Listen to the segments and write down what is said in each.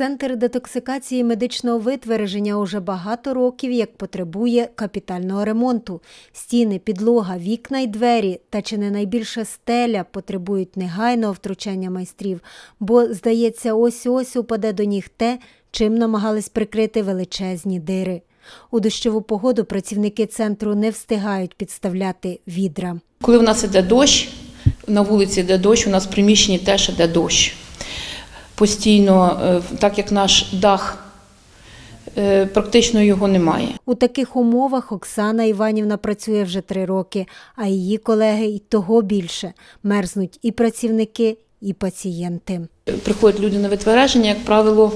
Центр детоксикації медичного витвердження уже багато років як потребує капітального ремонту. Стіни, підлога, вікна й двері та чи не найбільше стеля потребують негайного втручання майстрів, бо, здається, ось-ось упаде до ніг те, чим намагались прикрити величезні дири. У дощову погоду працівники центру не встигають підставляти відра. Коли в нас іде дощ, на вулиці йде дощ, у нас в приміщенні теж іде дощ. Постійно, е, так як наш дах, е, практично його немає. У таких умовах Оксана Іванівна працює вже три роки, а її колеги й того більше. Мерзнуть і працівники, і пацієнти. Приходять люди на витвереження, як правило,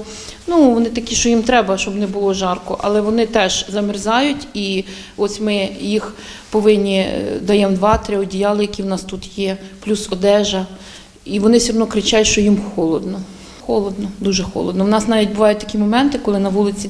ну вони такі, що їм треба, щоб не було жарко, але вони теж замерзають, і ось ми їх повинні е, даємо два-три одіяла, які в нас тут є, плюс одежа. І вони все одно кричать, що їм холодно. Холодно, дуже холодно. У нас навіть бувають такі моменти, коли на вулиці,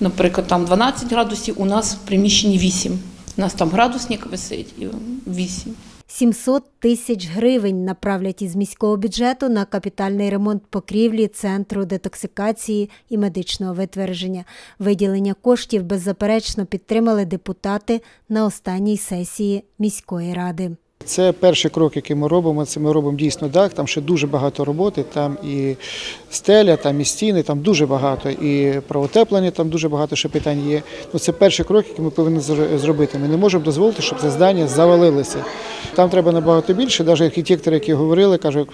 наприклад, там 12 градусів, у нас в приміщенні 8. У нас там градусник висить і 8. 700 тисяч гривень направлять із міського бюджету на капітальний ремонт покрівлі центру детоксикації і медичного витвердження. Виділення коштів беззаперечно підтримали депутати на останній сесії міської ради. Це перший крок, який ми робимо. Це ми робимо дійсно дах. Там ще дуже багато роботи. Там і стеля, там і стіни, там дуже багато, і про утеплення там дуже багато ще питань є. Ну це перший крок, який ми повинні зробити. Ми не можемо дозволити, щоб це здання завалилося. Там треба набагато більше. Навіть архітектори, які говорили, кажуть,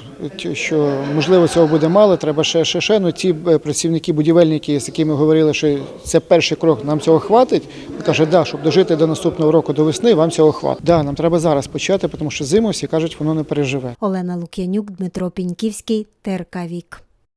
що можливо цього буде мало. Треба ще ще ще. Ну ті е, працівники, будівельники, з якими говорили, що це перший крок, нам цього хватить. Каже, да, щоб дожити до наступного року до весни, вам цього хватить. Да, нам треба зараз почати, тому що зиму всі кажуть, воно не переживе. Олена Лук'янюк, Дмитро Піньківський, ТРК Вік.